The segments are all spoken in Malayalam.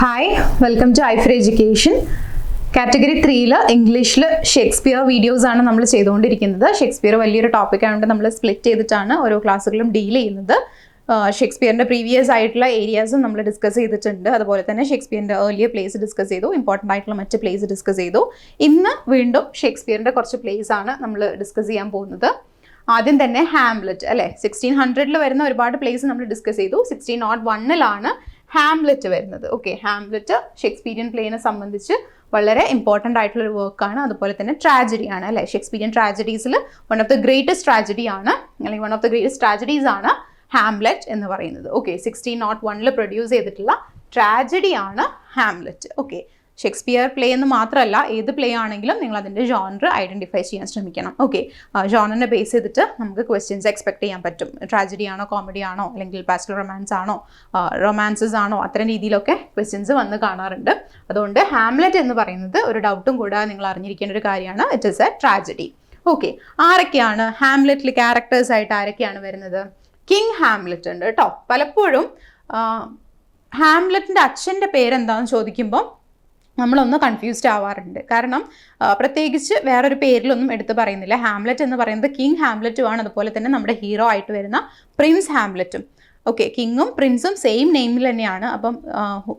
Hi welcome to Aifer education category ത്രീയിൽ ഇംഗ്ലീഷിൽ ഷേക്സ്പിയർ വീഡിയോസ് ആണ് നമ്മൾ ചെയ്തുകൊണ്ടിരിക്കുന്നത് ഷേക്സ്പിയർ വലിയൊരു ടോപ്പിക് ആയതുകൊണ്ട് നമ്മൾ സ്പ്ലിറ്റ് ചെയ്തിട്ടാണ് ഓരോ ക്ലാസ്സുകളും ഡീൽ ചെയ്യുന്നത്. ഷേക്സ്പിയറിന്റെ പ്രീവിയസ് ആയിട്ടുള്ള ഏരിയാസും നമ്മൾ ഡിസ്കസ് ചെയ്തിട്ടുണ്ട്. അതുപോലെ തന്നെ ഷേക്സ്പിയറിന്റെ ഏർലിയർ പ്ലേസ് ഡിസ്കസ് ചെയ്തു ഇമ്പോർട്ടന്റ് ആയിട്ടുള്ള മറ്റ് പ്ലേസ് ഡിസ്കസ് ചെയ്തു. ഇന്ന് വീണ്ടും ഷേക്സ്പിയറിന്റെ കുറച്ച് പ്ലേസ് ആണ് നമ്മൾ ഡിസ്കസ് ചെയ്യാൻ പോകുന്നത്. ആദ്യം തന്നെ ഹാംലെറ്റ് അല്ലെ? സിക്സ്റ്റീൻ ഹൺഡ്രഡിൽ വരുന്ന ഒരുപാട് പ്ലേസ് നമ്മൾ ഡിസ്കസ് ചെയ്തു. സിക്സ്റ്റീൻ നോട്ട് വണ്ണിലാണ് ഹാംലെറ്റ് വരുന്നത്. ഓക്കെ ഹാംലെറ്റ് ഷേക്സ്പീരിയൻ പ്ലേനെ സംബന്ധിച്ച് വളരെ ഇമ്പോർട്ടന്റ് ആയിട്ടുള്ള ഒരു വർക്കാണ് അതുപോലെ തന്നെ ട്രാജഡി ആണ് അല്ലെ? Shakespearean ട്രാജഡീസിൽ one of the greatest tragedy ആണ് അല്ലെങ്കിൽ one of the greatest tragedies ആണ് ഹാംലെറ്റ് എന്ന് പറയുന്നത്. ഓക്കെ സിക്സ്റ്റീൻ നോട്ട് വണ്ണിൽ പ്രൊഡ്യൂസ് ചെയ്തിട്ടുള്ള ട്രാജഡി ആണ് ഹാംലെറ്റ് ഓക്കെ ഷേക്സ്പിയർ പ്ലേ എന്ന് മാത്രമല്ല ഏത് പ്ലേ ആണെങ്കിലും നിങ്ങൾ അതിന്റെ ജോണർ ഐഡന്റിഫൈ ചെയ്യാൻ ശ്രമിക്കണം. ഓക്കെ ജോണറിനെ ബേസ് ചെയ്തിട്ട് നമുക്ക് ക്വസ്റ്റ്യൻസ് എക്സ്പെക്ട് ചെയ്യാൻ പറ്റും. ട്രാജഡി ആണോ കോമഡി ആണോ അല്ലെങ്കിൽ പാസ്റ്റൽ റൊമാൻസ് ആണോ റൊമാൻസസ് ആണോ അത്തരം രീതിയിലൊക്കെ ക്വസ്റ്റ്യൻസ് വന്ന് കാണാറുണ്ട്. അതുകൊണ്ട് ഹാംലെറ്റ് എന്ന് പറയുന്നത് ഒരു ഡൗട്ടും കൂടാതെ നിങ്ങൾ അറിഞ്ഞിരിക്കേണ്ട ഒരു കാര്യമാണ്. It is a tragedy okay ആരൊക്കെയാണ് ഹാംലെറ്റിൽ ക്യാരക്ടേഴ്സ് ആയിട്ട് ആരൊക്കെയാണ് വരുന്നത്? കിങ് ഹാംലെറ്റ് ഉണ്ട് കേട്ടോ. പലപ്പോഴും ഹാംലെറ്റിന്റെ അച്ഛന്റെ പേരെന്താണെന്ന് ചോദിക്കുമ്പോൾ നമ്മളൊന്ന് കൺഫ്യൂസ്ഡ് ആവാറുണ്ട്. കാരണം പ്രത്യേകിച്ച് വേറൊരു പേരിലൊന്നും എടുത്ത് പറയുന്നില്ല. ഹാംലെറ്റ് എന്ന് പറയുന്നത് കിങ് ഹാംലെറ്റും ആണ്. അതുപോലെ തന്നെ നമ്മുടെ ഹീറോ ആയിട്ട് വരുന്ന പ്രിൻസ് ഹാംലെറ്റും ഓക്കെ കിങ്ങും പ്രിൻസും സെയിം നെയിമിൽ തന്നെയാണ്. അപ്പം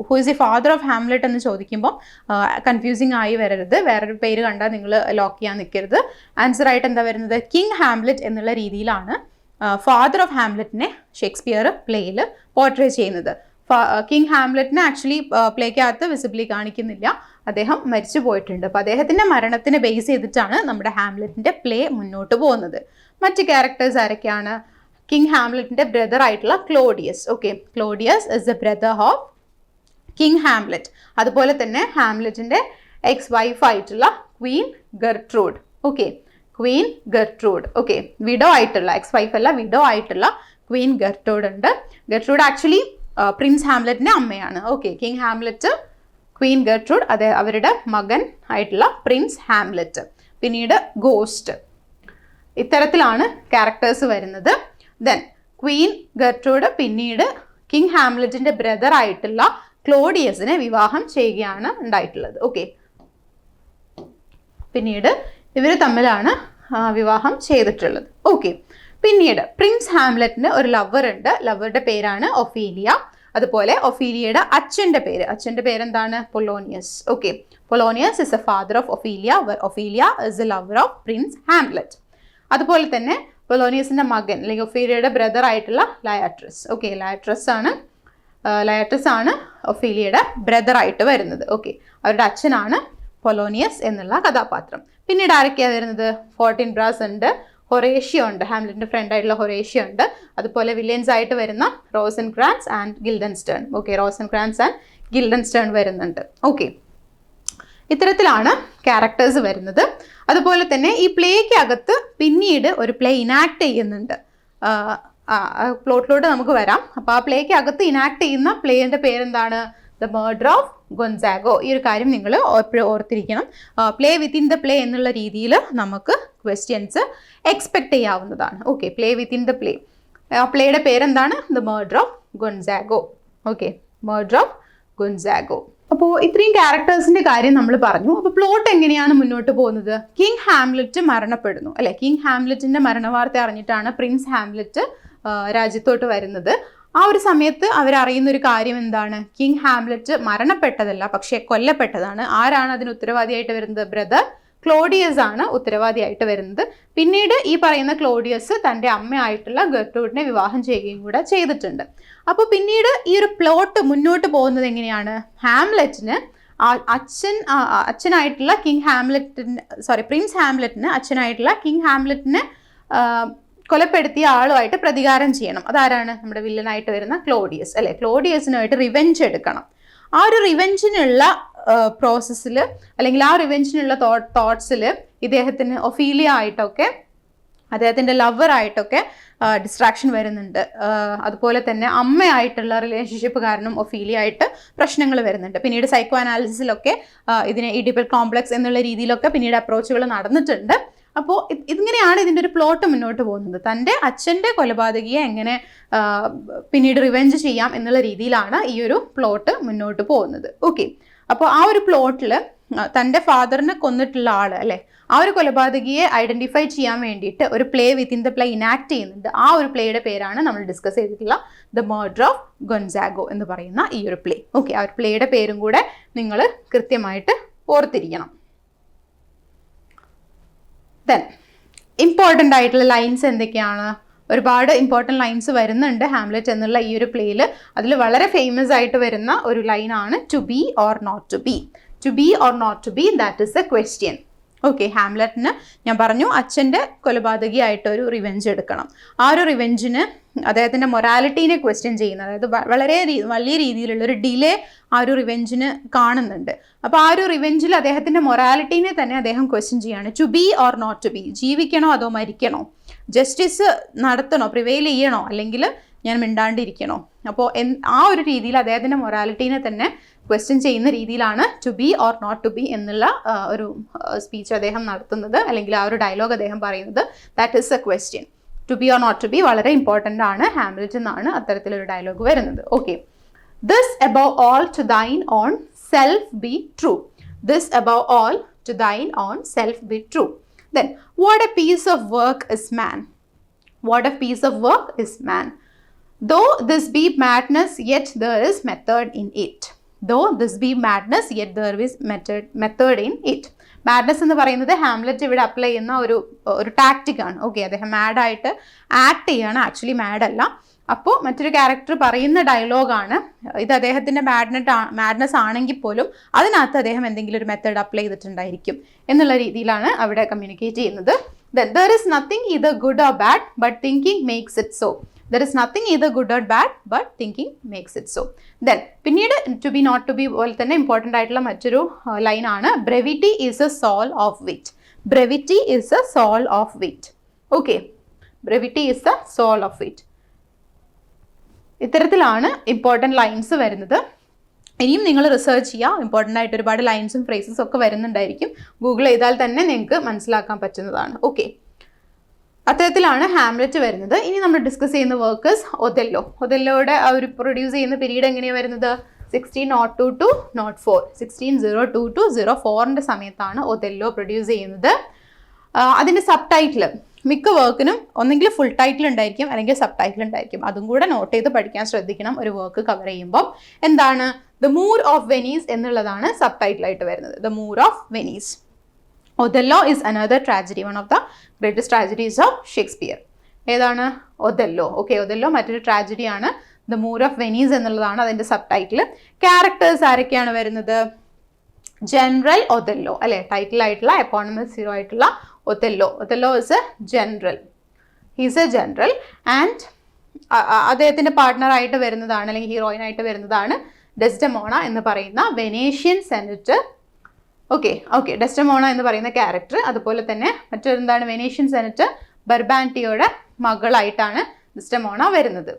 who is the father of Hamlet എന്ന് ചോദിക്കുമ്പോൾ കൺഫ്യൂസിങ് ആയി വരരുത്. വേറൊരു പേര് കണ്ടാൽ നിങ്ങൾ ലോക്ക് ചെയ്യാൻ നിൽക്കരുത്. ആൻസർ ആയിട്ട് എന്താ വരുന്നത്? കിങ് ഹാംലെറ്റ് എന്നുള്ള രീതിയിലാണ് ഫാദർ ഓഫ് ഹാംലെറ്റിനെ ഷേക്സ്പിയർ പ്ലേയിൽ പോർട്രേ ചെയ്യുന്നത്. കിങ് ഹാംലെറ്റിനെ ആക്ച്വലി പ്ലേക്കകത്ത് വിസിബിളി കാണിക്കുന്നില്ല. അദ്ദേഹം മരിച്ചു പോയിട്ടുണ്ട്. അപ്പോൾ അദ്ദേഹത്തിന്റെ മരണത്തിനെ ബേസ് ചെയ്തിട്ടാണ് നമ്മുടെ ഹാംലെറ്റിന്റെ പ്ലേ മുന്നോട്ട് പോകുന്നത്. മറ്റ് ക്യാരക്ടേഴ്സ് ആരൊക്കെയാണ്? കിങ് ഹാംലെറ്റിന്റെ ബ്രദർ ആയിട്ടുള്ള Claudius. Okay Claudius is a brother of King Hamlet. അതുപോലെ തന്നെ ഹാംലെറ്റിന്റെ എക്സ് വൈഫ് ആയിട്ടുള്ള Queen Gertrude. Okay Queen Gertrude. Okay widow ആയിട്ടുള്ള എക്സ് വൈഫ് അല്ല വിഡോ ആയിട്ടുള്ള ക്വീൻ ഗർട്രൂഡ് ഉണ്ട്. ഗർട്രൂഡ് ആക്ച്വലി പ്രിൻസ് ഹാംലറ്റിന്റെ അമ്മയാണ്. Okay King Hamlet Queen Gertrude അതെ അവരുടെ മകൻ ആയിട്ടുള്ള പ്രിൻസ് ഹാംലറ്റ്. പിന്നീട് ഗോസ്റ്റ് ഇത്തരത്തിലാണ് ക്യാരക്ടേഴ്സ് വരുന്നത്. ദെൻ ക്വീൻ ഗർട്രൂഡ് പിന്നീട് കിങ് ഹാംലെറ്റിന്റെ ബ്രദർ ആയിട്ടുള്ള ക്ലോഡിയസിനെ വിവാഹം ചെയ്യുകയാണ് ഉണ്ടായിട്ടുള്ളത്. ഓക്കെ പിന്നീട് ഇവർ തമ്മിലാണ് വിവാഹം ചെയ്തിട്ടുള്ളത്. ഓക്കെ പിന്നീട് പ്രിൻസ് ഹാംലറ്റിന് ഒരു ലവർ ഉണ്ട്. ലവറുടെ പേരാണ് ഒഫീലിയ. അതുപോലെ ഒഫീലിയയുടെ അച്ഛന്റെ പേര്. അച്ഛന്റെ പേരെന്താണ്? Polonius okay Polonius is a father of Ophelia. Ophelia is a lover of Prince Hamlet അതുപോലെ തന്നെ പൊലോണിയസിന്റെ മകൻ അല്ലെങ്കിൽ ഒഫീലിയയുടെ ബ്രദർ ആയിട്ടുള്ള ലയാട്രസ് ഓക്കെ ലയാട്രസ് ആണ് ലയാട്രസ് ആണ് ഒഫീലിയയുടെ ബ്രദർ ആയിട്ട് വരുന്നത്. ഓക്കെ അവരുടെ അച്ഛനാണ് പൊലോണിയസ് എന്നുള്ള കഥാപാത്രം. പിന്നീട് ആരൊക്കെയാണ് വരുന്നത്? ഫോർട്ടീൻ ബ്രാസ് ഉണ്ട്. ഹൊറേഷ്യ ഉണ്ട് ഹാംലെറ്റിന്റെ ഫ്രണ്ട് ആയിട്ടുള്ള ഹൊറേഷ്യ ഉണ്ട് അതുപോലെ വില്യൻസ് ആയിട്ട് വരുന്ന Rosencrantz and Guildenstern okay Rosencrantz and Guildenstern വരുന്നുണ്ട്. ഓക്കെ ഇത്തരത്തിലാണ് ക്യാരക്ടേഴ്സ് വരുന്നത്. അതുപോലെ തന്നെ ഈ പ്ലേക്ക് അകത്ത് പിന്നീട് ഒരു പ്ലേ ഇനാക്ട് ചെയ്യുന്നുണ്ട്. പ്ലോട്ടിലോട്ട് നമുക്ക് വരാം. അപ്പോൾ ആ പ്ലേക്ക് അകത്ത് ഇനാക്ട് ചെയ്യുന്ന പ്ലേയുടെ പേരെന്താണ്? ദ മേർഡർ ഓഫ് ഗൊൻസാഗോ ഈ ഒരു കാര്യം നിങ്ങൾ എപ്പോഴും ഓർത്തിരിക്കണം. പ്ലേ വിത്തിൻ ദ പ്ലേ എന്നുള്ള രീതിയിൽ നമുക്ക് ക്വസ്റ്റ്യൻസ് എക്സ്പെക്ട് ചെയ്യാവുന്നതാണ്. Okay play within the play പ്ലേയുടെ പേരെന്താണ്? The murder of Gonzago okay murder of Gonzago അപ്പോൾ ഇത്രയും ക്യാരക്ടേഴ്സിന്റെ കാര്യം നമ്മൾ പറഞ്ഞു. അപ്പോൾ പ്ലോട്ട് എങ്ങനെയാണ് മുന്നോട്ട് പോകുന്നത്? കിങ് ഹാംലെറ്റ് മരണപ്പെടുന്നു. അല്ലെ? കിങ് ഹാംലെറ്റിന്റെ മരണവാർത്ത അറിഞ്ഞിട്ടാണ് പ്രിൻസ് ഹാംലെറ്റ് രാജ്യത്തോട്ട് വരുന്നത്. ആ ഒരു സമയത്ത് അവരറിയുന്ന ഒരു കാര്യം എന്താണ്? കിങ് ഹാംലെറ്റ് മരണപ്പെട്ടതല്ല പക്ഷേ കൊല്ലപ്പെട്ടതാണ്. ആരാണ് അതിന് ഉത്തരവാദിയായിട്ട് വരുന്നത്? ബ്രദർ ക്ലോഡിയസ് ആണ് ഉത്തരവാദിയായിട്ട് വരുന്നത്. പിന്നീട് ഈ പറയുന്ന ക്ലോഡിയസ് തന്റെ അമ്മയായിട്ടുള്ള ഗർട്ടൂഡിനെ വിവാഹം ചെയ്യുകയും കൂടെ ചെയ്തിട്ടുണ്ട്. അപ്പോൾ പിന്നീട് ഈ ഒരു പ്ലോട്ട് മുന്നോട്ട് പോകുന്നത് എങ്ങനെയാണ്? ഹാംലെറ്റിന് അച്ഛൻ അച്ഛനായിട്ടുള്ള കിങ് ഹാംലെറ്റിന് സോറി പ്രിൻസ് ഹാംലെറ്റിന് അച്ഛനായിട്ടുള്ള കിങ് ഹാംലെറ്റിനെ കൊലപ്പെടുത്തിയ ആളുമായിട്ട് പ്രതികാരം ചെയ്യണം. അതാരാണ്? നമ്മുടെ വില്ലനായിട്ട് വരുന്ന ക്ലോഡിയസ് അല്ലെ? ക്ലോഡിയസിനുമായിട്ട് റിവെഞ്ച് എടുക്കണം. ആ ഒരു റിവെഞ്ചിനുള്ള പ്രോസസ്സിൽ അല്ലെങ്കിൽ ആ റിവെഞ്ചിനുള്ള തോട്ട്സിൽ ഇദ്ദേഹത്തിന് ഒഫീലിയ ആയിട്ടൊക്കെ അദ്ദേഹത്തിന്റെ ലവറായിട്ടൊക്കെ ഡിസ്ട്രാക്ഷൻ വരുന്നുണ്ട്. അതുപോലെ തന്നെ അമ്മയായിട്ടുള്ള റിലേഷൻഷിപ്പ് കാരണം ഒഫീലിയായിട്ട് പ്രശ്നങ്ങൾ വരുന്നുണ്ട്. പിന്നീട് സൈക്കോ അനാലിസിസിലൊക്കെ ഇതിനെ ഇഡിപ്പൽ കോംപ്ലക്സ് എന്നുള്ള രീതിയിലൊക്കെ പിന്നീട് അപ്രോച്ചുകൾ നടന്നിട്ടുണ്ട്. അപ്പോൾ ഇതിങ്ങനെയാണ് ഇതിന്റെ ഒരു പ്ലോട്ട് മുന്നോട്ട് പോകുന്നത്. തന്റെ അച്ഛന്റെ കൊലപാതകിയെ എങ്ങനെ പിന്നീട് റിവെഞ്ച് ചെയ്യാം എന്നുള്ള രീതിയിലാണ് ഈ ഒരു പ്ലോട്ട് മുന്നോട്ട് പോകുന്നത്. ഓക്കെ അപ്പോൾ ആ ഒരു പ്ലോട്ടിൽ തന്റെ ഫാദറിനെ കൊന്നിട്ടുള്ള ആൾ അല്ലേ? ആ ഒരു കൊലപാതകിയെ ഐഡന്റിഫൈ ചെയ്യാൻ വേണ്ടിയിട്ട് ഒരു play within the play enact ചെയ്യുന്നുണ്ട്. ആ ഒരു പ്ലേയുടെ പേരാണ് നമ്മൾ ഡിസ്കസ് ചെയ്തിട്ടുള്ള ദ മേർഡർ ഓഫ് ഗൊൻസാഗോ എന്ന് പറയുന്ന ഈ ഒരു പ്ലേ ഓക്കെ ആ ഒരു പ്ലേയുടെ പേരും കൂടെ നിങ്ങൾ കൃത്യമായിട്ട് ഓർത്തിരിക്കണം. ദെൻ ഇമ്പോർട്ടന്റ് ആയിട്ടുള്ള ലൈൻസ് എന്തൊക്കെയാണ്? ഒരുപാട് ഇമ്പോർട്ടന്റ് ലൈൻസ് വരുന്നുണ്ട് ഹാംലെറ്റ് എന്നുള്ള ഈ ഒരു പ്ലേയിൽ അതിൽ വളരെ ഫേമസ് ആയിട്ട് വരുന്ന ഒരു ലൈനാണ് to be or not to be to be or not to be that is a question okay ഹാംലറ്റിന് ഞാൻ പറഞ്ഞു അച്ഛന്റെ കൊലപാതകിയായിട്ട് ഒരു റിവെഞ്ച് എടുക്കണം. ആ ഒരു റിവെഞ്ചിന് അദ്ദേഹത്തിന്റെ മൊറാലിറ്റീനെ ക്വസ്റ്റ്യൻ ചെയ്യുന്നത് അതായത് വളരെ വലിയ രീതിയിലുള്ള ഒരു ഡിലേ ആ ഒരു റിവെഞ്ചിന് കാണുന്നുണ്ട്. അപ്പോൾ ആ ഒരു റിവെഞ്ചിൽ അദ്ദേഹത്തിന്റെ മൊറാലിറ്റീനെ തന്നെ അദ്ദേഹം ക്വസ്റ്റ്യൻ ചെയ്യാണ് to be or not to be ജീവിക്കണോ അതോ മരിക്കണോ? ജസ്റ്റിസ് നടത്തണോ? പ്രിവെയിൽ ചെയ്യണോ? അല്ലെങ്കിൽ ഞാൻ മിണ്ടാണ്ടിരിക്കണോ? അപ്പോൾ ആ ഒരു രീതിയിൽ അദ്ദേഹത്തിന്റെ മൊറാലിറ്റീനെ തന്നെ ക്വസ്റ്റ്യൻ ചെയ്യുന്ന രീതിയിലാണ് to be or not to be എന്നുള്ള ആ, ഒരു സ്പീച്ച് അദ്ദേഹം നടത്തുന്നത്. അല്ലെങ്കിൽ ആ ഒരു ഡയലോഗ് അദ്ദേഹം പറയുന്നത്. That is a question to be or not to be വളരെ ഇമ്പോർട്ടന്റ് ആണ്. ഹാമിൽറ്റൺ ആണ് അത്തരത്തിലൊരു ഡയലോഗ് വരുന്നത്. Okay this above all to thine own self be true this above all to thine own self be true then what a piece of work is man what a piece of work is man. Though this be madness, yet there is method in it. Though this be madness yet there is method, method in it madness എന്ന് പറയുന്നത് ഹാംലെറ്റ് ഇവിടെ അപ്ലൈ ചെയ്യുന്ന ഒരു ഒരു ടാക്റ്റിക് ആണ്. ഓക്കെ അദ്ദേഹം മാഡായിട്ട് ആക്ട് ചെയ്യാണ്. ആക്ച്വലി മാഡ് അല്ല. അപ്പോൾ മറ്റൊരു ക്യാരക്ടർ പറയുന്ന ഡയലോഗാണ് ഇത് അദ്ദേഹത്തിന്റെ മാഡ്നറ്റ് മാഡ്നസ് ആണെങ്കിൽ പോലും അതിനകത്ത് അദ്ദേഹം എന്തെങ്കിലും ഒരു മെത്തേഡ് അപ്ലൈ ചെയ്തിട്ടുണ്ടായിരിക്കും എന്നുള്ള രീതിയിലാണ് അവിടെ കമ്മ്യൂണിക്കേറ്റ് ചെയ്യുന്നത്. There is nothing either good or bad but thinking makes it so there is nothing either good or bad but thinking makes it so then പിന്നീട് to be not to be പോലെ തന്നെ ഇമ്പോർട്ടന്റ് ആയിട്ടുള്ള മറ്റൊരു ലൈനാണ് brevity is a soul of wit brevity is a soul of wit okay brevity is a soul of wit ഇത്തരത്തിലാണ് ഇമ്പോർട്ടന്റ് ലൈൻസ് വരുന്നത്. ഇനിയും നിങ്ങൾ റിസർച്ച് ചെയ്യുക ഇമ്പോർട്ടന്റ് ആയിട്ട് ഒരുപാട് ലൈൻസും ഫ്രേസസും ഒക്കെ വരുന്നുണ്ടായിരിക്കും. ഗൂഗിൾ ചെയ്താൽ തന്നെ നിങ്ങൾക്ക് മനസ്സിലാക്കാൻ പറ്റുന്നതാണ്. ഓക്കെ അത്തരത്തിലാണ് ഹാംലെറ്റ് വരുന്നത്. ഇനി നമ്മൾ ഡിസ്കസ് ചെയ്യുന്ന വർക്കേഴ്സ് ഒതെല്ലോ ഒതെല്ലോയുടെ ആ ഒരു പ്രൊഡ്യൂസ് ചെയ്യുന്ന പീരീഡ് എങ്ങനെയാണ് വരുന്നത്? Sixteen nought two two nought four sixteen zero two two zero ഫോറിന്റെ സമയത്താണ് ഒതെല്ലോ പ്രൊഡ്യൂസ് ചെയ്യുന്നത്. അതിന്റെ സബ് ടൈറ്റിൽ മിക്ക വർക്കിനും ഒന്നെങ്കിൽ ഫുൾ ടൈറ്റിൽ ഉണ്ടായിരിക്കും അല്ലെങ്കിൽ സബ് ടൈറ്റിൽ ഉണ്ടായിരിക്കും. അതും കൂടെ നോട്ട് ചെയ്ത് പഠിക്കാൻ ശ്രദ്ധിക്കണം ഒരു വർക്ക് കവർ ചെയ്യുമ്പോൾ എന്താണ്? ദ മൂർ ഓഫ് വെനീസ് എന്നുള്ളതാണ് സബ് ടൈറ്റിലായിട്ട് വരുന്നത്. The Moor of Venice Othello is another tragedy one of the greatest tragedies of Shakespeare ഏതാണ്? ഒതെല്ലോ ഓക്കെ ഒതെല്ലോ മറ്റൊരു ട്രാജഡിയാണ് ദ മൂർ ഓഫ് വെനീസ് എന്നുള്ളതാണ് അതിന്റെ സബ് ടൈറ്റിൽ ക്യാരക്ടേഴ്സ് ആരൊക്കെയാണ് വരുന്നത്? ജനറൽ ഒതെല്ലോ അല്ലെ? ടൈറ്റിൽ ആയിട്ടുള്ള എക്കോണമിക് സീറോ ആയിട്ടുള്ള Othello Othello is a general he's a general and അദ്ദേഹത്തിന്റെ പാർട്ട്ണറായിട്ട് വരുന്നതാണ് അല്ലെങ്കിൽ ഹീറോയിനായിട്ട് വരുന്നതാണ്. ഡെസ്റ്റമോണ എന്ന് പറയുന്ന Venetian senator okay okay Desdemona എന്ന് പറയുന്ന ക്യാരക്ടർ അതുപോലെ തന്നെ മറ്റൊരെന്താണ്? വെനീഷ്യൻ സെനറ്റർ ബർബാന്റിയോടെ മകളായിട്ടാണ് ഡെസ്റ്റമോണ വരുന്നത്.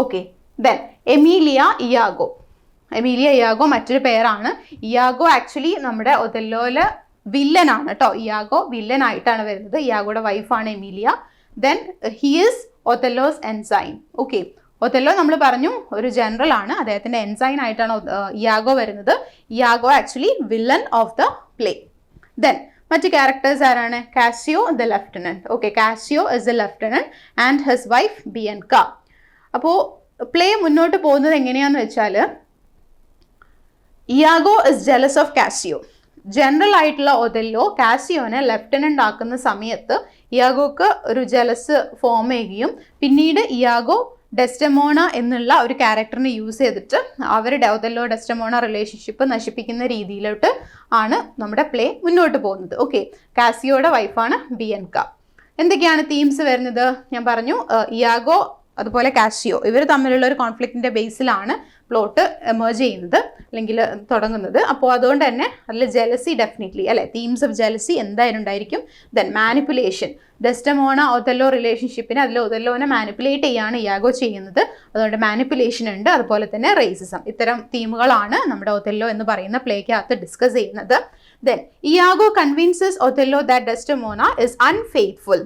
Okay then Emilia Iago Emilia Iago മറ്റൊരു പേരാണ്. ഇയാഗോ ആക്ച്വലി നമ്മുടെ ഒതെല്ലോയിൽ വില്ലനാണ് കേട്ടോ ഇയാഗോ വില്ലനായിട്ടാണ് വരുന്നത്. ഇയാഗോയുടെ വൈഫാണ് Emilia then he is Othello's ensign okay Othello നമ്മൾ പറഞ്ഞു ഒരു ജനറൽ ആണ്. അദ്ദേഹത്തിന്റെ എൻസൈൻ ആയിട്ടാണ് ഇയാഗോ വരുന്നത്. Iago actually villain of the play then മറ്റ് ക്യാരക്ടേഴ്സ് ആരാണ്? Cassio the lieutenant okay Cassio is the lieutenant and his wife Bianca അപ്പോൾ പ്ലേ മുന്നോട്ട് പോകുന്നത് എങ്ങനെയാന്ന് വെച്ചാൽ Iago is jealous of Cassio general ആയിട്ടുള്ള ഒതെല്ലോ കാസിയോനെ ലെഫ്റ്റനന്റ് ആക്കുന്ന സമയത്ത് ഇയാഗോക്ക് ഒരു ജലസ് ഫോം ചെയ്യുകയും പിന്നീട് ഇയാഗോ ഡെസ്റ്റമോണ എന്നുള്ള ഒരു ക്യാരക്ടറിനെ യൂസ് ചെയ്തിട്ട് അവരുടെ ഒതെല്ലോ ഡെസ്റ്റമോണ റിലേഷൻഷിപ്പ് നശിപ്പിക്കുന്ന രീതിയിലോട്ട് ആണ് നമ്മുടെ പ്ലേ മുന്നോട്ട് പോകുന്നത്. ഓക്കെ കാസിയോയുടെ വൈഫാണ് ബിയൻക. എന്തൊക്കെയാണ് തീംസ് വരുന്നത്? ഞാൻ പറഞ്ഞു ഇയാഗോ അതുപോലെ കാസിയോ ഇവർ തമ്മിലുള്ള ഒരു കോൺഫ്ലിക്റ്റിന്റെ ബേസിലാണ് പ്ലോട്ട് എമേർജ് ചെയ്യുന്നത് അല്ലെങ്കിൽ തുടങ്ങുന്നത്. അപ്പോൾ അതുകൊണ്ട് തന്നെ അതിൽ ജലസി ഡെഫിനറ്റ്ലി അല്ലെ? തീംസ് ഓഫ് ജലസി എന്തായാലും ഉണ്ടായിരിക്കും. ദെൻ മാനിപ്പുലേഷൻ ഡെസ്റ്റമോണ ഒതല്ലോ റിലേഷൻഷിപ്പിന് അതിൽ ഒതല്ലോനെ മാനിപ്പുലേറ്റ് ചെയ്യാണ് ഇയാഗോ ചെയ്യുന്നത്. അതുകൊണ്ട് മാനിപ്പുലേഷൻ ഉണ്ട്. അതുപോലെ തന്നെ റേസിസം ഇത്തരം തീമുകളാണ് നമ്മുടെ ഒതല്ലോ എന്ന് പറയുന്ന പ്ലേക്കകത്ത് ഡിസ്കസ് ചെയ്യുന്നത്. Then Iago convinces Othello that Desdemona is unfaithful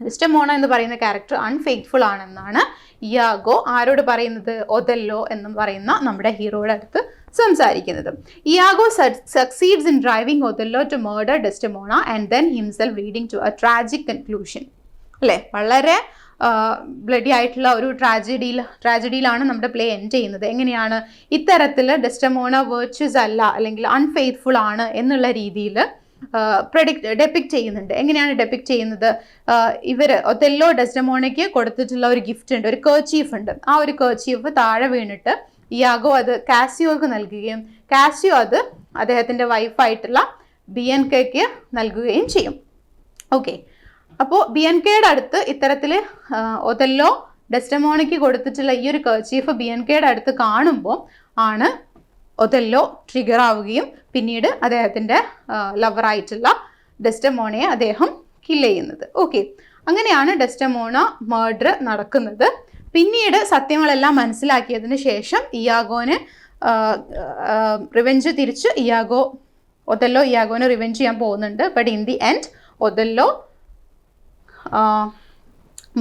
Desdemona എന്ന് പറയുന്ന ക്യാരക്ടർ അൺഫെയ്ത്ത്ഫുൾ ആണെന്നാണ് ഇയാഗോ ആരോട് പറയുന്നത്? ഒതല്ലോ എന്ന് പറയുന്ന നമ്മുടെ ഹീറോയുടെ അടുത്ത് സംസാരിക്കുന്നത്. Iago succeeds in driving Othello to murder Desdemona and then himself leading to a tragic conclusion അല്ലേ? വളരെ ബ്ലഡി ആയിട്ടുള്ള ഒരു ട്രാജഡിയിൽ ട്രാജഡിയിലാണ് നമ്മുടെ പ്ലേ എൻഡ് ചെയ്യുന്നത്. എങ്ങനെയാണ്? ഇത്തരത്തിൽ ഡെസ്റ്റമോണ വേർച്വസ് അല്ല അല്ലെങ്കിൽ അൺഫെയ്ത്ത്ഫുൾ ആണ് എന്നുള്ള രീതിയിൽ പ്രഡിക്റ്റ് ഡെപ്പിക്ട് ചെയ്യുന്നുണ്ട്. എങ്ങനെയാണ് ഡെപ്പിക്ട് ചെയ്യുന്നത്? ഇവർ ഒതെല്ലോ ഡെസ്റ്റമോണയ്ക്ക് കൊടുത്തിട്ടുള്ള ഒരു ഗിഫ്റ്റ് ഉണ്ട്. ഒരു കേർച്ചീഫ് ഉണ്ട്. ആ ഒരു കേർച്ചീഫ് താഴെ വീണിട്ട് ഇയാഗോ അത് കാസിയോക്ക് നൽകുകയും കാസിയോ അത് അദ്ദേഹത്തിന്റെ വൈഫായിട്ടുള്ള ബി എൻ കെക്ക് നൽകുകയും ചെയ്യും. ഓക്കെ അപ്പോൾ ബി എൻ കെയുടെ അടുത്ത് ഇത്തരത്തിൽ ഒതെല്ലോ ഡെസ്റ്റമോണയ്ക്ക് കൊടുത്തിട്ടുള്ള ഈ ഒരു കർച്ചീഫ് ബി എൻ കെയുടെ അടുത്ത് കാണുമ്പോൾ ആണ് ഒതെല്ലോ ട്രിഗർ ആവുകയും പിന്നീട് അദ്ദേഹത്തിന്റെ ലവറായിട്ടുള്ള ഡെസ്റ്റമോണയെ അദ്ദേഹം കില്ല് ചെയ്യുന്നത്. ഓക്കെ അങ്ങനെയാണ് ഡെസ്റ്റമോണ മേർഡർ നടക്കുന്നത്. പിന്നീട് സത്യങ്ങളെല്ലാം മനസ്സിലാക്കിയതിന് ശേഷം ഇയാഗോന് റിവെഞ്ച് തിരിച്ച് ഇയാഗോ ഒതെല്ലോ ഇയാഗോനെ റിവെഞ്ച് ചെയ്യാൻ പോകുന്നുണ്ട്. But in the end Othello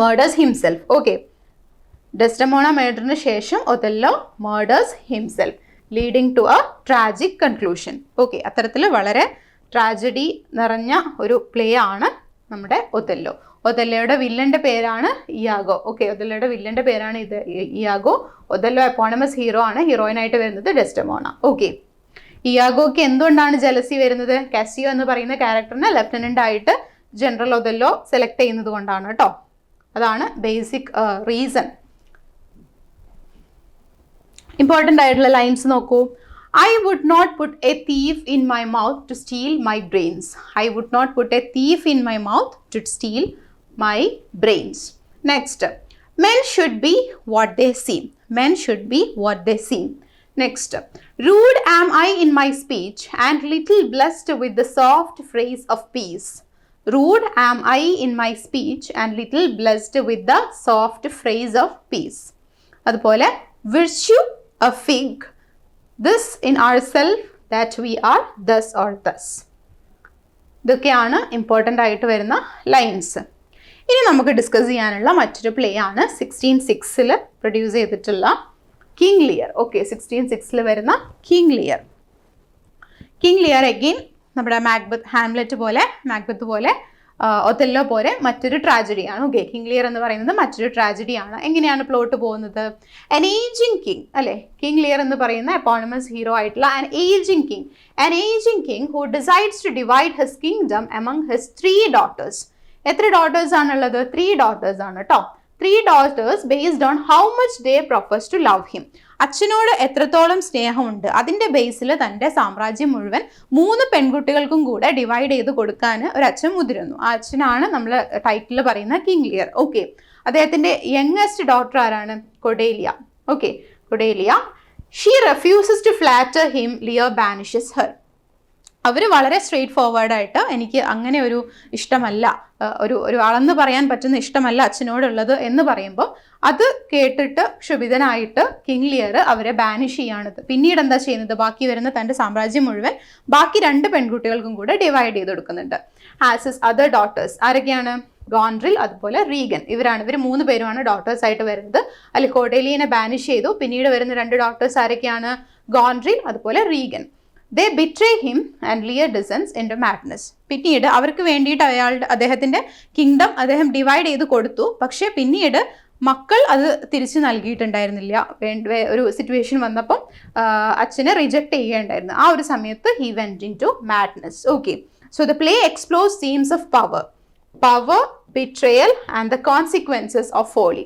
murders himself okay Desdemona മേർഡറിന് ശേഷം Othello murders himself leading to a tragic conclusion okay അത്തരത്തിൽ വളരെ ട്രാജഡി നിറഞ്ഞ ഒരു പ്ലേ ആണ് നമ്മുടെ ഒതെല്ലോ ഒതെല്ലയുടെ വില്ലന്റെ പേരാണ് ഇയാഗോ ഓക്കെ ഒതെല്ലയുടെ വില്ലന്റെ പേരാണ് ഇത് ഇയാഗോ ഒതെല്ലോ എപ്പോണമസ് ഹീറോ ആണ്. ഹീറോയിനായിട്ട് വരുന്നത് ഡെസ്റ്റമോണ ഓക്കെ ഇയാഗോക്ക് എന്തുകൊണ്ടാണ് ജലസി വരുന്നത്? കാസിയോ എന്ന് പറയുന്ന ക്യാരക്ടറിനെ ലെഫ്റ്റനന്റ് ആയിട്ട് ജനറൽ ഒതെല്ലോ സെലക്ട് ചെയ്യുന്നത് കൊണ്ടാണ് കേട്ടോ അതാണ് ബേസിക് റീസൺ ഇമ്പോർട്ടന്റ് ആയിട്ടുള്ള ലൈൻസ് നോക്കൂ. I would not put a thief in my mouth to steal my brains I would not put a thief in my mouth to steal my brains next men should be what they seem men should be what they seem next rude am I in my speech and little blessed with the soft phrase of peace rude am I in my speech and little blessed with the soft phrase of peace അതുപോലെ virtue a fig, this in ourself that we are thus or thus. ഇതൊക്കെയാണ് ഇമ്പോർട്ടന്റ് ആയിട്ട് വരുന്ന ലൈൻസ് ഇനി നമുക്ക് ഡിസ്കസ് ചെയ്യാനുള്ള മറ്റൊരു പ്ലേ ആണ് സിക്സ്റ്റീൻ സിക്സിൽ പ്രൊഡ്യൂസ് ചെയ്തിട്ടുള്ള കിങ് ലിയർ ഓക്കെ സിക്സ്റ്റീൻ സിക്സിൽ വരുന്ന King Lear King Lear again നമ്മുടെ മാക്ബത്ത് ഹാംലെറ്റ് പോലെ മാക്ബത്ത് പോലെ ഒതെല്ലോ പോലെ മറ്റൊരു ട്രാജഡിയാണ് ഓക്കെ കിങ് ലിയർ എന്ന് പറയുന്നത് മറ്റൊരു ട്രാജഡിയാണ് എങ്ങനെയാണ് പ്ലോട്ട് പോകുന്നത്? എൻ ഏജിങ് കിങ് അല്ലെ? കിങ് ലിയർ എന്ന് പറയുന്ന എപ്പോണമസ് ഹീറോ ആയിട്ടുള്ള an aging king an aging king who decides to divide his kingdom among his three daughters എത്ര ഡോട്ടേഴ്സ് ആണുള്ളത്? ത്രീ ഡോട്ടേഴ്സ് ആണ് കേട്ടോ three daughters based on how much they profess to love him അച്ഛനോട് എത്രത്തോളം സ്നേഹമുണ്ട് അതിന്റെ ബേസിൽ തന്റെ സാമ്രാജ്യം മുഴുവൻ മൂന്ന് പെൺകുട്ടികൾക്കും കൂടെ ഡിവൈഡ് ചെയ്ത് കൊടുക്കാൻ ഒരു അച്ഛൻ മുതിരുന്നു. ആ അച്ഛനാണ് നമ്മൾ ടൈറ്റിൽ പറയുന്ന കിങ് ലിയർ ഓക്കെ അദ്ദേഹത്തിന്റെ യങ്ങസ്റ്റ് ഡോക്ടർ ആരാണ്? Cordelia okay Cordelia she refuses to flatter him Lear banishes her അവർ വളരെ സ്ട്രെയിറ്റ് ഫോർവേഡായിട്ട് എനിക്ക് അങ്ങനെ ഒരു ഇഷ്ടമല്ല ഒരു ഒരു അളന്ന് പറയാൻ പറ്റുന്ന ഇഷ്ടമല്ല അച്ഛനോടുള്ളത് എന്ന് പറയുമ്പോൾ അത് കേട്ടിട്ട് ക്ഷുഭിതനായിട്ട് കിങ് ലിയർ അവരെ ബാനിഷ് ചെയ്യുകയാണത് പിന്നീട് എന്താ ചെയ്യുന്നത്? ബാക്കി വരുന്ന തന്റെ സാമ്രാജ്യം മുഴുവൻ ബാക്കി രണ്ട് പെൺകുട്ടികൾക്കും കൂടെ ഡിവൈഡ് ചെയ്ത് കൊടുക്കുന്നുണ്ട്. ആസ് ഇസ് അതർ ഡോട്ടേഴ്സ് ആരൊക്കെയാണ്? ഗോൺഡ്രിൽ അതുപോലെ റീഗൻ. ഇവരാണ്. ഇവർ മൂന്ന് പേരുമാണ് ഡോട്ടേഴ്സ് ആയിട്ട് വരുന്നത്. അതിൽ കോഡേലിയനെ ബാനിഷ് ചെയ്തു. പിന്നീട് വരുന്ന രണ്ട് ഡോട്ടേഴ്സ് ആരൊക്കെയാണ്? ഗോൺഡ്രിൽ അതുപോലെ Regan. They betray him and Lear descends into madness പിന്നീട് അവർക്ക് വേണ്ടിയിട്ട് അയാളുടെ അദ്ദേഹത്തിന്റെ കിങ്ഡം അദ്ദേഹം ഡിവൈഡ് ചെയ്ത് കൊടുത്തു. പക്ഷേ പിന്നീട് മക്കൾ അത് തിരിച്ചു നൽകിയിട്ടുണ്ടായിരുന്നില്ല. വേണ്ട ഒരു സിറ്റുവേഷൻ വന്നപ്പം അച്ഛനെ റിജക്ട് ചെയ്യുകയുണ്ടായിരുന്നു. ആ ഒരു സമയത്ത് he went into madness okay so the play explore themes of power power betrayal and the consequences of folly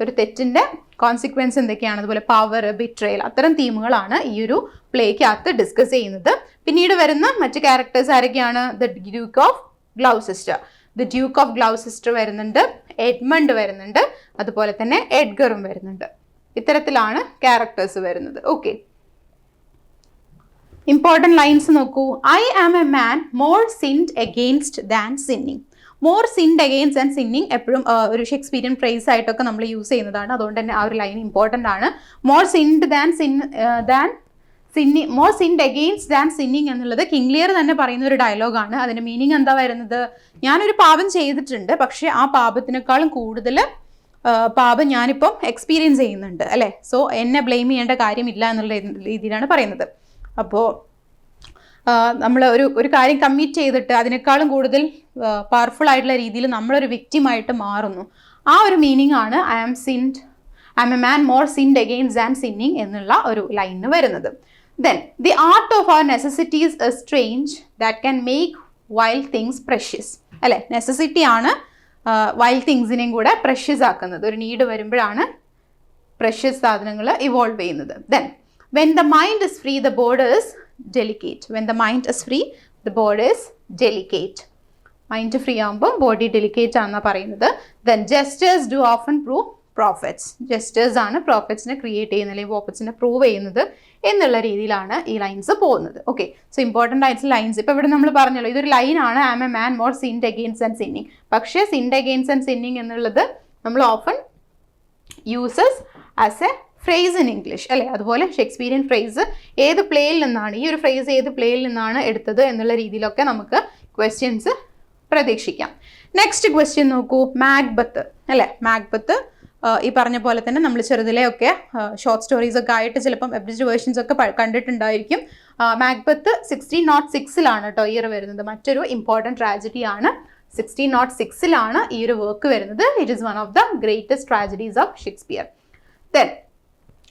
ഒരു തെറ്റിന്റെ കോൺസിക്വൻസ് എന്തൊക്കെയാണ്? അതുപോലെ പവർ ബിട്രയൽ അത്തരം തീമുകളാണ് ഈ ഒരു പ്ലേക്കകത്ത് ഡിസ്കസ് ചെയ്യുന്നത്. പിന്നീട് വരുന്ന മറ്റ് ക്യാരക്ടേഴ്സ് ആരൊക്കെയാണ്? The Duke of Gloucester the Duke of Gloucester വരുന്നുണ്ട്. എഡ്മണ്ട് വരുന്നുണ്ട്. അതുപോലെ തന്നെ എഡ്ഗറും വരുന്നുണ്ട്. ഇത്തരത്തിലാണ് ക്യാരക്ടേഴ്സ് വരുന്നത്. ഓക്കെ. ഇമ്പോർട്ടന്റ് ലൈൻസ് നോക്കൂ. I am a man more sinned against than sinning more sinned against and sinning എപ്പോഴും ഒരു ഷെക്സ്പീരിയൻ ഫ്രേസ് ആയിട്ടൊക്കെ നമ്മൾ യൂസ് ചെയ്യുന്നതാണ്. അതുകൊണ്ട് തന്നെ ആ ഒരു ലൈൻ ഇമ്പോർട്ടന്റ് ആണ്. More sinned than sin than sinning more sinned against than sinning എന്നുള്ളത് കിങ് ലിയർ തന്നെ പറയുന്ന ഒരു ഡയലോഗാണ് അതിന്റെ മീനിങ് എന്താ വരുന്നത്? ഞാനൊരു പാപം ചെയ്തിട്ടുണ്ട്. പക്ഷെ ആ പാപത്തിനേക്കാളും കൂടുതൽ പാപം ഞാനിപ്പം എക്സ്പീരിയൻസ് ചെയ്യുന്നുണ്ട്. അല്ലേ? സോ എന്നെ ബ്ലെയിം ചെയ്യേണ്ട കാര്യമില്ല എന്നുള്ള രീതിയിലാണ് പറയുന്നത്. അപ്പോൾ നമ്മൾ ഒരു ഒരു കാര്യം കമ്മിറ്റ് ചെയ്തിട്ട് അതിനേക്കാളും കൂടുതൽ പവർഫുൾ ആയിട്ടുള്ള രീതിയിൽ നമ്മളൊരു വ്യക്തിമായിട്ട് മാറുന്നു. ആ ഒരു മീനിങ് ആണ് I am sinned I am a man more sinned against and sinning എന്നുള്ള ഒരു ലൈനിന് വരുന്നത്. Then the art of our necessities a strange that can make wild things precious അല്ലെ? നെസസിറ്റി ആണ് വൈൽഡ് തിങ്സിനെയും കൂടെ പ്രഷ്യസ് ആക്കുന്നത്. ഒരു നീഡ് വരുമ്പോഴാണ് പ്രഷ്യസ് സാധനങ്ങൾ ഇവോൾവ് ചെയ്യുന്നത്. Then when the mind is free the body is delicate when the mind is free the body is delicate mind free ആകുമ്പോൾ ബോഡി ഡെലിക്കേറ്റ് ആണെന്നാണ് പറയുന്നത്. Then jesters do often prove prophets jesters ആണ് പ്രോഫിറ്റ്സിനെ ക്രിയേറ്റ് ചെയ്യുന്നത് അല്ലെങ്കിൽ പ്രോഫിറ്റ്സിനെ പ്രൂവ് ചെയ്യുന്നത് എന്നുള്ള രീതിയിലാണ് ഈ ലൈൻസ് പോകുന്നത്. ഓക്കെ സോ ഇമ്പോർട്ടന്റ് ആയിട്ടുള്ള ലൈൻസ് ഇപ്പോൾ ഇവിടെ നമ്മൾ പറഞ്ഞല്ലോ ഇതൊരു ലൈനാണ് am a man more sinned against and sinning പക്ഷേ സിൻഡ് അഗെയിൻസ് ആൻഡ് സിന്നിങ് എന്നുള്ളത് നമ്മൾ often uses as a phrase in English അല്ലേ? അതുപോലെ ഷേക്സ്പീരിയൻ ഫ്രേസ് ഏത് പ്ലേയിൽ നിന്നാണ് ഈ ഒരു ഫ്രേസ് ഏത് പ്ലേയിൽ നിന്നാണ് എടുത്തത് എന്നുള്ള രീതിയിലൊക്കെ നമുക്ക് ക്വസ്റ്റ്യൻസ് പ്രതീക്ഷിക്കാം. നെക്സ്റ്റ് ക്വസ്റ്റ്യൻ നോക്കൂ. മാഗ്ബത്ത് അല്ലേ? മാഗ്ബത്ത് ഈ പറഞ്ഞ പോലെ തന്നെ നമ്മൾ ചെറുതിലെ ഒക്കെ ഷോർട്ട് സ്റ്റോറീസ് ഒക്കെ ആയിട്ട് ചിലപ്പം എബ്രിജ് വേർഷൻസ് ഒക്കെ കണ്ടിട്ടുണ്ടായിരിക്കും. മാക്ബത്ത് സിക്സ്റ്റീൻ നോട്ട് സിക്സിലാണ് കേട്ടോ ഇയർ വരുന്നത്. മറ്റൊരു ഇമ്പോർട്ടന്റ് ട്രാജഡി ആണ്. സിക്സ്റ്റീൻ നോട്ട് സിക്സിലാണ് ഈ ഒരു വർക്ക് വരുന്നത്. It is one of the greatest tragedies of Shakespeare then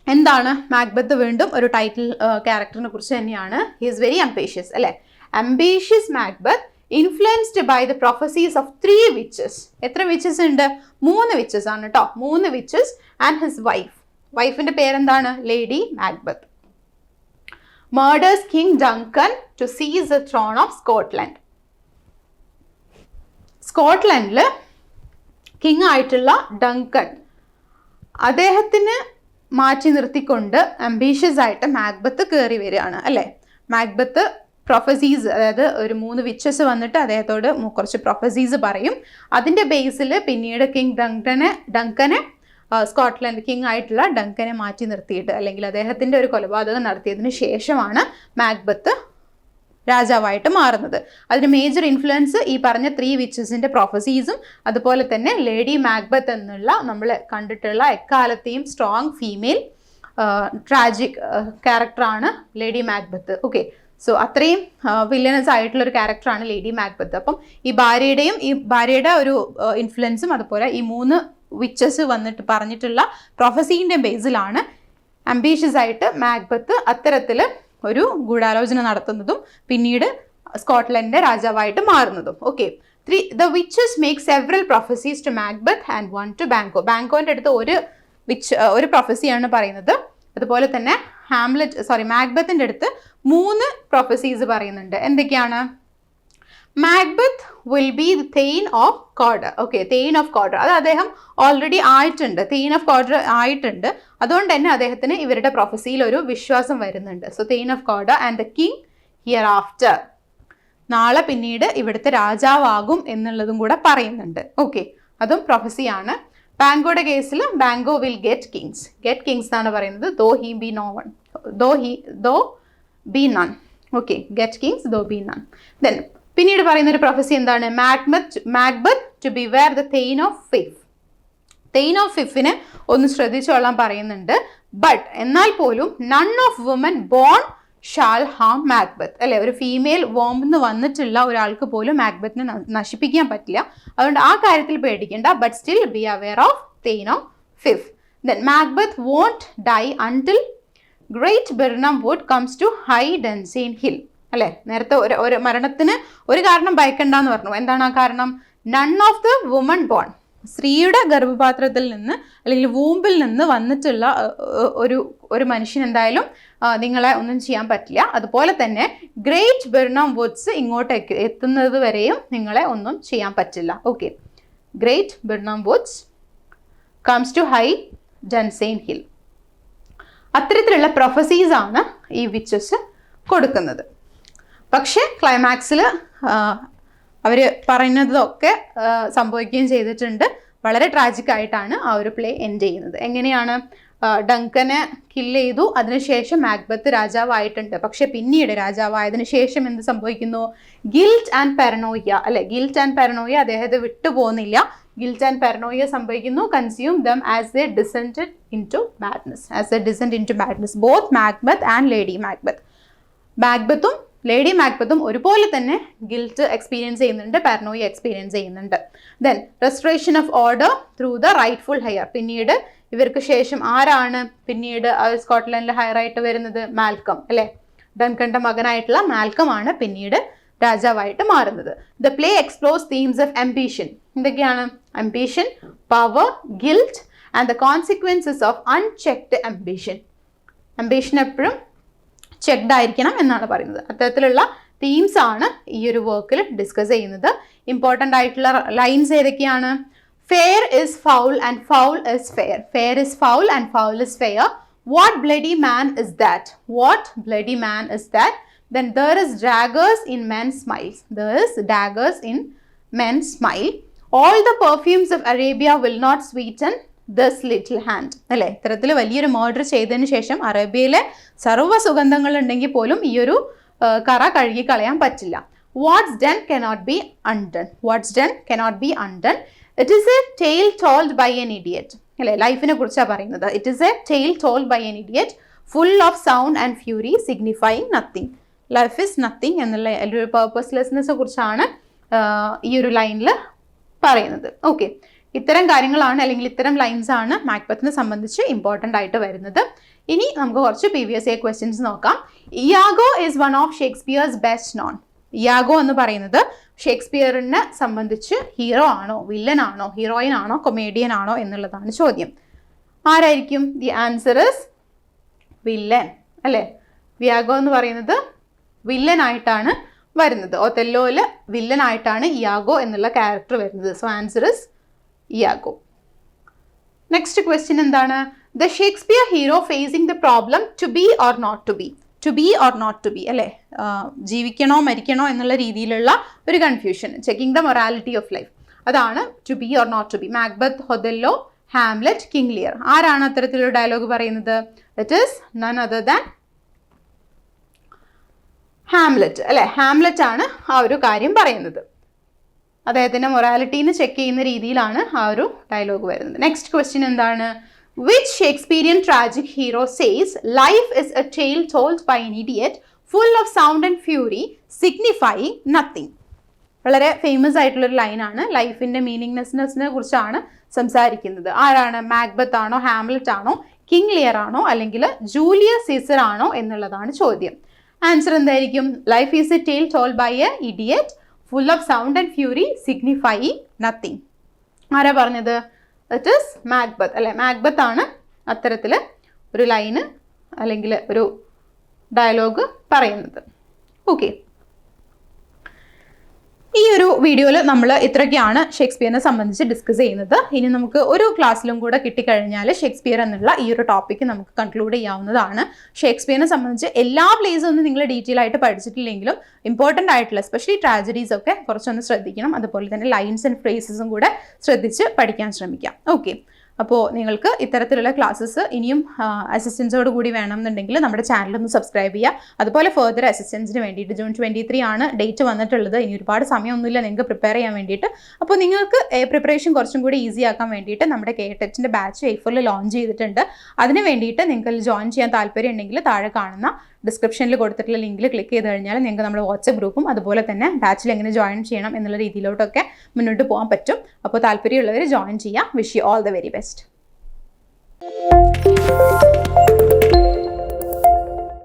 എന്താണ് മാക്ബത്ത് വീണ്ടും ഒരു ടൈറ്റിൽ ക്യാരക്ടറിനെ കുറിച്ച് തന്നെയാണ്. ഹി ഈസ് വെരി അംബേഷ്യസ് അല്ലേ? Ambitious Macbeth influenced by the prophecies of three witches എത്ര വിച്ചസ് ഉണ്ട്? മൂന്ന് വിച്ചസ് ആണ് കേട്ടോ മൂന്ന് വിച്ചസ് ആൻഡ് ഹിസ് വൈഫ് വൈഫിന്റെ പേരെന്താണ്? Lady Macbeth murders King Duncan to seize the throne of Scotland സ്കോട്ട്ലൻഡിൽ king ആയിട്ടുള്ള ഡങ്കൺ അദ്ദേഹത്തിന് മാറ്റി നിർത്തിക്കൊണ്ട് അംബീഷ്യസ് ആയിട്ട് മാക്ബത്ത് കയറി വരികയാണ് അല്ലേ? മാക്ബത്ത് പ്രൊഫസീസ് അതായത് ഒരു മൂന്ന് വിച്ചസ് വന്നിട്ട് അദ്ദേഹത്തോട് കുറച്ച് പ്രൊഫസീസ് പറയും. അതിന്റെ ബേസിൽ പിന്നീട് കിങ് ഡങ്കനെ ഡങ്കനെ സ്കോട്ട്ലൻഡ് കിങ് ആയിട്ടുള്ള ഡങ്കനെ മാറ്റി നിർത്തിയിട്ട് അല്ലെങ്കിൽ അദ്ദേഹത്തിന്റെ ഒരു കൊലപാതകം നടത്തിയതിന് ശേഷമാണ് മാക്ബത്ത് രാജാവായിട്ട് മാറുന്നത്. അതിന് മേജർ ഇൻഫ്ലുവൻസ് ഈ പറഞ്ഞ ത്രീ വിച്ചസിന്റെ പ്രൊഫസീസും അതുപോലെ തന്നെ ലേഡി മാക്ബത്ത് എന്നുള്ള നമ്മൾ കണ്ടിട്ടുള്ള എക്കാലത്തെയും സ്ട്രോങ് ഫീമെയിൽ ട്രാജിക് ക്യാരക്ടറാണ് ലേഡി മാക്ബത്ത് ഓക്കെ സോ അത്രയും വില്ലനസ് ആയിട്ടുള്ള ഒരു ക്യാരക്ടറാണ് ലേഡി മാക്ബത്ത് അപ്പം ഈ ഭാര്യയുടെയും ഈ ഭാര്യയുടെ ഒരു ഇൻഫ്ലുവൻസും അതുപോലെ ഈ മൂന്ന് വിച്ചസ് വന്നിട്ട് പറഞ്ഞിട്ടുള്ള പ്രൊഫസീന്റെ ബേസിലാണ് അംബീഷ്യസ് ആയിട്ട് മാക്ബത്ത് അത്തരത്തിൽ ഒരു ഗൂഢാലോചന നടത്തുന്നതും പിന്നീട് സ്കോട്ട്ലൻഡിന്റെ രാജാവായിട്ട് മാറുന്നതും. Okay three the witches make several prophecies to Macbeth and one to Banquo ബാങ്കോന്റെ അടുത്ത് ഒരു വിച്ച് ഒരു പ്രൊഫസിയാണ് പറയുന്നത്. അതുപോലെ തന്നെ ഹാംലെറ്റ് സോറി മാക്ബത്തിന്റെ അടുത്ത് മൂന്ന് പ്രൊഫസീസ് പറയുന്നുണ്ട്. എന്തൊക്കെയാണ്? Macbeth will be the thane of Cawdor okay thane of Cawdor അത് അദ്ദേഹം ഓൾറെഡി ആയിട്ടുണ്ട്. തെയിൻ ഓഫ് കോഡർ ആയിട്ടുണ്ട്. അതുകൊണ്ട് തന്നെ അദ്ദേഹത്തിന് ഇവരുടെ പ്രൊഫസിയിൽ ഒരു വിശ്വാസം വരുന്നുണ്ട്. So thane of Cawdor and the king hereafter നാളെ പിന്നീട് ഇവിടുത്തെ രാജാവാകും എന്നുള്ളതും കൂടെ പറയുന്നുണ്ട്. ഓക്കെ അതും പ്രൊഫസിയാണ് ബാങ്കോയുടെ കേസിൽ Banquo will get kings. Get kings എന്നാണ് പറയുന്നത്. Though he be no one. Though he though be none. Okay get kings though be none. Then പിന്നീട് പറയുന്ന ഒരു പ്രൊഫസി എന്താണ്? Macbeth Macbeth to beware the thane of Fife thane of ഫിഫിന് ഒന്ന് ശ്രദ്ധിച്ചോളാൻ പറയുന്നുണ്ട്. ബട്ട് എന്നാൽ പോലും none of woman born shall harm Macbeth. അല്ലെ? ഒരു ഫീമെയിൽ വോംബെന്ന് വന്നിട്ടുള്ള ഒരാൾക്ക് പോലും മാക്ബത്തിനെ നശിപ്പിക്കാൻ പറ്റില്ല. അതുകൊണ്ട് ആ കാര്യത്തിൽ പേടിക്കേണ്ട. But still be aware of thane of Fife then Macbeth won't die until Great Birnam Wood comes to high Dunsinane Hill അല്ലെ? നേരത്തെ ഒരു ഒരു മരണത്തിന് ഒരു കാരണം ഭയക്കണ്ടെന്ന് പറഞ്ഞു. എന്താണ് ആ കാരണം? None of the woman born സ്ത്രീയുടെ ഗർഭപാത്രത്തിൽ നിന്ന് അല്ലെങ്കിൽ വൂമ്പിൽ നിന്ന് വന്നിട്ടുള്ള ഒരു ഒരു മനുഷ്യൻ എന്തായാലും നിങ്ങളെ ഒന്നും ചെയ്യാൻ പറ്റില്ല. അതുപോലെ തന്നെ ഗ്രേറ്റ് ബെർണം വുഡ്സ് ഇങ്ങോട്ട് എത്തുന്നത് വരെയും നിങ്ങളെ ഒന്നും ചെയ്യാൻ പറ്റില്ല. Okay. Great Birnam Woods comes to high Dunsinane Hill. അത്തരത്തിലുള്ള പ്രൊഫസീസ് ആണ് ഈ വിച്ചസ് കൊടുക്കുന്നത്. പക്ഷേ ക്ലൈമാക്സിൽ അവർ പറയുന്നതൊക്കെ സംഭവിക്കുകയും ചെയ്തിട്ടുണ്ട്. വളരെ ട്രാജിക്കായിട്ടാണ് ആ ഒരു പ്ലേ എൻഡ് ചെയ്യുന്നത്. എങ്ങനെയാണ് ഡങ്കനെ കില്ല് ചെയ്തു അതിനുശേഷം മാക്ബത്ത് രാജാവായിട്ടുണ്ട്. പക്ഷെ പിന്നീട് രാജാവായതിനു ശേഷം എന്ത് സംഭവിക്കുന്നു? ഗിൽറ്റ് ആൻഡ് പെരനോയ അല്ലെ? ഗിൽറ്റ് ആൻഡ് പെരനോയ അദ്ദേഹത്തെ വിട്ടുപോകുന്നില്ല. ഗിൽറ്റ് ആൻഡ് പെരനോയ സംഭവിക്കുന്നു consume them as a descended into madness as a descent into madness both Macbeth and Lady Macbeth മാക്ബത്തും lady മാക്ബത്തും ഒരുപോലെ തന്നെ ഗിൽറ്റ് എക്സ്പീരിയൻസ് ചെയ്യുന്നുണ്ട് പാരനോയി എക്സ്പീരിയൻസ് ചെയ്യുന്നുണ്ട്. Then restoration of order through the rightful heir പിന്നീട് ഇവർക്ക് ശേഷം ആരാണ് പിന്നീട് സ്കോട്ട്ലൻഡിൽ ഹയർ ആയിട്ട് വരുന്നത്? മാൽക്കം അല്ലേ? ഡൻകണ്ട മകനായിട്ടുള്ള മാൽക്കം ആണ് പിന്നീട് രാജാവായിട്ട് മാറുന്നത്. The play explores themes of ambition എന്തൊക്കെയാണ്? Ambition power guilt and the consequences of unchecked ambition ambition എപ്പോഴും ചെക്ഡ് ആയിരിക്കണം എന്നാണ് പറയുന്നത്. അത്തരത്തിലുള്ള തീംസ് ആണ് ഈ ഒരു വർക്കിൽ ഡിസ്കസ് ചെയ്യുന്നത്. ഇമ്പോർട്ടന്റ് ആയിട്ടുള്ള ലൈൻസ് ഏതൊക്കെയാണ്? Fair is foul and foul is fair fair is foul and foul is fair what bloody man is that what bloody man is that then there is daggers in men's smiles there is daggers in men's smile. All the perfumes of arabia will not sweeten this little hand അല്ലേ? ഇത്തരത്തിൽ വലിയൊരു മർഡർ ചെയ്തതിന് ശേഷം അറേബ്യയിലെ സർവ സുഗന്ധങ്ങൾ ഉണ്ടെങ്കിൽ പോലും ഈ ഒരു കറ കഴുകി കളയാൻ പറ്റില്ല. What's done cannot be undone what's done cannot be undone it is a tale told by an idiot അല്ലേ? ലൈഫിനെ കുറിച്ചാണ് പറയുന്നത്. It is a tale told by an idiot full of sound and fury signifying nothing life is nothing എന്നുള്ള ഒരു പേർപ്പസ്ലെസ്നെസ്സിനെ കുറിച്ചാണ് ഈ ഒരു ലൈനിൽ പറയുന്നത്. ഓക്കെ ഇത്തരം കാര്യങ്ങളാണ് അല്ലെങ്കിൽ ഇത്തരം ലൈൻസ് ആണ് മാക്ബത്തിനെ സംബന്ധിച്ച് ഇമ്പോർട്ടന്റ് ആയിട്ട് വരുന്നത്. ഇനി നമുക്ക് കുറച്ച് P V S A questions നോക്കാം. Iago is one of Shakespeare's best known Iago എന്ന് പറയുന്നത് ഷേക്സ്പിയറിനെ സംബന്ധിച്ച് ഹീറോ ആണോ വില്ലൻ ആണോ ഹീറോയിൻ ആണോ കൊമേഡിയൻ ആണോ എന്നുള്ളതാണ് ചോദ്യം. ആരായിരിക്കും? ദി ആൻസർ ഇസ് വില്ലൻ അല്ലേ? വിയാഗോ എന്ന് പറയുന്നത് വില്ലൻ ആയിട്ടാണ് വരുന്നത്. ഒതെല്ലോയിൽ വില്ലൻ ആയിട്ടാണ് ഇയാഗോ എന്നുള്ള ക്യാരക്ടർ വരുന്നത്. So answer is Iago next question എന്താണ്? The Shakespeare hero facing the problem to be or not to be to be or not to be അല്ലേ? ജീവിക്കണോ മരിക്കണോ എന്നുള്ള രീതിയിലുള്ള ഒരു confusion checking the morality of life അതാണ് to be or not to be Macbeth Othello Hamlet King Lear ആരാണ് അത്തരത്തിലൊരു ഡയലോഗ് പറയുന്നത്? That is none other than Hamlet അല്ലെ? ഹാംലെറ്റ് ആണ് ആ ഒരു കാര്യം പറയുന്നത്. അദ്ദേഹത്തിന്റെ മൊറാലിറ്റീന്ന് ചെക്ക് ചെയ്യുന്ന രീതിയിലാണ് ആ ഒരു ഡയലോഗ് വരുന്നത്. നെക്സ്റ്റ് ക്വസ്റ്റ്യൻ എന്താണ്? Which Shakespearean tragic hero says life is a tale told by an idiot full of sound and fury signifying nothing വളരെ ഫേമസ് ആയിട്ടുള്ളൊരു ലൈനാണ് ലൈഫിന്റെ മീനിങ്നെസ്നെസ്സിനെ കുറിച്ചാണ് സംസാരിക്കുന്നത്. ആരാണ്? മാക്ബത്ത് ആണോ? ഹാംലറ്റ് ആണോ? കിങ് ലിയർ ആണോ? അല്ലെങ്കിൽ ജൂലിയസ് സീസർ ആണോ? എന്നുള്ളതാണ് ചോദ്യം. ആൻസർ എന്തായിരിക്കും? Life is a tale told by a idiot full of sound and fury signify nothing ആരാ പറഞ്ഞത്? ദറ്റ് ഇസ് മാക്ബത്ത് അല്ലെ? മാക്ബത്ത് ആണ് അത്തരത്തിൽ ഒരു ലൈന് അല്ലെങ്കിൽ ഒരു ഡയലോഗ് പറയുന്നത്. ഓക്കെ ഈ ഒരു വീഡിയോയിൽ നമ്മൾ ഇത്രയൊക്കെയാണ് ഷേക്സ്പിയറിനെ സംബന്ധിച്ച് ഡിസ്കസ് ചെയ്യുന്നത്. ഇനി നമുക്ക് ഒരു ക്ലാസ്സിലും കൂടെ കിട്ടിക്കഴിഞ്ഞാൽ ഷേക്സ്പിയർ എന്നുള്ള ഈ ഒരു ടോപ്പിക്ക് നമുക്ക് കൺക്ലൂഡ് ചെയ്യാവുന്നതാണ്. ഷേക്സ്പിയറിനെ സംബന്ധിച്ച് എല്ലാ പ്ലേസും ഒന്നും നിങ്ങൾ ഡീറ്റെയിൽ ആയിട്ട് പഠിച്ചിട്ടില്ലെങ്കിലും ഇമ്പോർട്ടന്റ് ആയിട്ടുള്ള സ്പെഷ്യലി ട്രാജഡീസ് ഒക്കെ കുറച്ചൊന്ന് ശ്രദ്ധിക്കണം. അതുപോലെ തന്നെ ലൈൻസ് ആൻഡ് ഫ്രേസസും കൂടെ ശ്രദ്ധിച്ച് പഠിക്കാൻ ശ്രമിക്കാം. ഓക്കെ അപ്പോൾ നിങ്ങൾക്ക് ഇത്തരത്തിലുള്ള ക്ലാസ്സസ് ഇനിയും അസിസ്റ്റൻസോട് കൂടി വേണമെന്നുണ്ടെങ്കിൽ നമ്മുടെ ചാനൽ ഒന്ന് സബ്സ്ക്രൈബ് ചെയ്യുക. അതുപോലെ ഫെർദർ അസിസ്റ്റൻസിന് വേണ്ടിയിട്ട് ജൂൺ ട്വന്റി ത്രീ ആണ് ഡേറ്റ് വന്നിട്ടുള്ളത്. ഇനി ഒരുപാട് സമയമൊന്നുമില്ല നിങ്ങൾക്ക് പ്രിപ്പയർ ചെയ്യാൻ വേണ്ടിയിട്ട്. അപ്പോൾ നിങ്ങൾക്ക് പ്രിപ്പറേഷൻ കുറച്ചും കൂടി ഈസി ആക്കാൻ വേണ്ടിയിട്ട് നമ്മുടെ കെ ടെറ്റിന്റെ ബാച്ച് എഫറിൽ ലോഞ്ച് ചെയ്തിട്ടുണ്ട്. അതിന് വേണ്ടിയിട്ട് നിങ്ങൾക്ക് ജോയിൻ ചെയ്യാൻ താല്പര്യം ഉണ്ടെങ്കിൽ താഴെ കാണുന്ന ഡിസ്ക്രിപ്ഷനിൽ കൊടുത്തിട്ടുള്ള ലിങ്കിൽ ക്ലിക്ക് ചെയ്ത് കഴിഞ്ഞാൽ നിങ്ങൾക്ക് നമ്മുടെ വാട്സപ്പ് ഗ്രൂപ്പും അതുപോലെ തന്നെ ബാച്ചിൽ എങ്ങനെ ജോയിൻ ചെയ്യണം എന്നുള്ള രീതിയിലോട്ടൊക്കെ മുന്നോട്ട് പോകാൻ പറ്റും. അപ്പോൾ താല്പര്യമുള്ളവർ ജോയിൻ ചെയ്യാം. Wish you all the very best